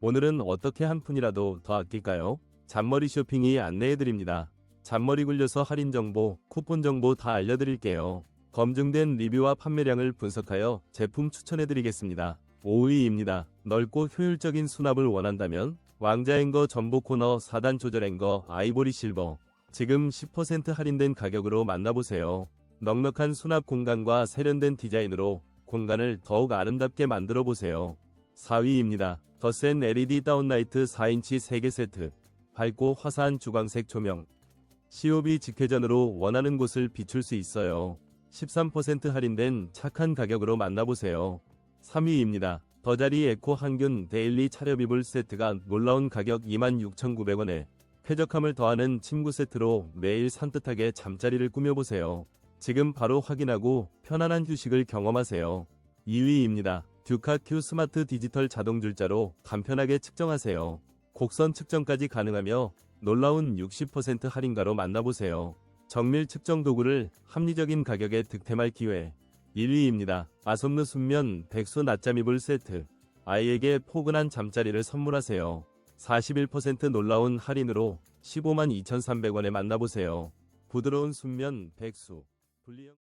오늘은 어떻게 한 푼이라도 더 아낄까요? 잔머리 쇼핑이 안내해드립니다. 잔머리 굴려서 할인 정보, 쿠폰 정보 다 알려드릴게요. 검증된 리뷰와 판매량을 분석하여 제품 추천해드리겠습니다. 5위입니다. 넓고 효율적인 수납을 원한다면 왕자 앵거 전복 코너 4단 조절 앵거 아이보리 실버 지금 10% 할인된 가격으로 만나보세요. 넉넉한 수납 공간과 세련된 디자인으로 공간을 더욱 아름답게 만들어 보세요. 4위입니다. 더센 LED 다운라이트 4인치 3개 세트 밝고 화사한 주광색 조명 COB 직회전으로 원하는 곳을 비출 수 있어요. 13% 할인된 착한 가격으로 만나보세요. 3위입니다. 더자리 에코 항균 데일리 차렵 이불 세트가 놀라운 가격 26,900원에 쾌적함을 더하는 침구 세트로 매일 산뜻하게 잠자리를 꾸며보세요. 지금 바로 확인하고 편안한 휴식을 경험하세요. 2위입니다. 듀카 큐 스마트 디지털 자동 줄자로 간편하게 측정하세요. 곡선 측정까지 가능하며 놀라운 60% 할인가로 만나보세요. 정밀 측정 도구를 합리적인 가격에 득템할 기회. 1위입니다. 아솜느 순면 백수 낮잠 이불 세트. 아이에게 포근한 잠자리를 선물하세요. 41% 놀라운 할인으로 15만 2,300원에 만나보세요. 부드러운 순면 백수. 분리형